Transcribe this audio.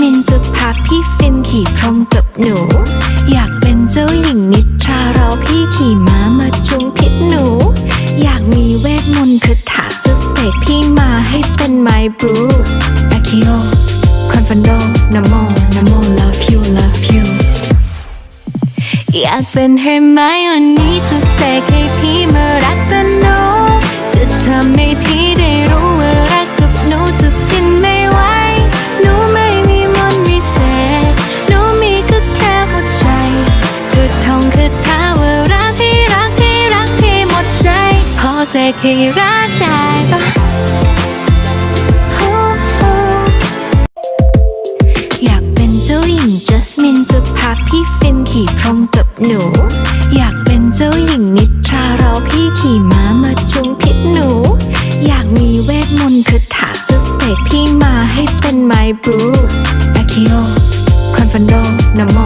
มินจะพาพี่ฟินขี่พรมกับหนู อยากเป็นเจ้าหญิงนิทรารอพี่ขี่ม้ามาจุงพิษหนู อยากมีเวทมนต์คาถาจะเสกพี่มาให้เป็นไมบรูอาคิโอคอนฟันโดนโมนโม love you love you อยากเป็นเฮอร์ไมโอนี่จะเสกให้พี่มารักกันหนูจะทำให้พี่ เสกให้รักได้ปะอยากเป็นเจ้าหญิงจัสมินจะพาพี่ฟินขี่พรมกับหนู อยากเป็นเจ้าหญิงนิทรารอพี่ขี่ม้ามาจุงพิษหนู อยากมีเวทมนต์คาถาจะเสกพี่มาให้เป็นไมบรูอาคิโอคอนฟันโดนะโม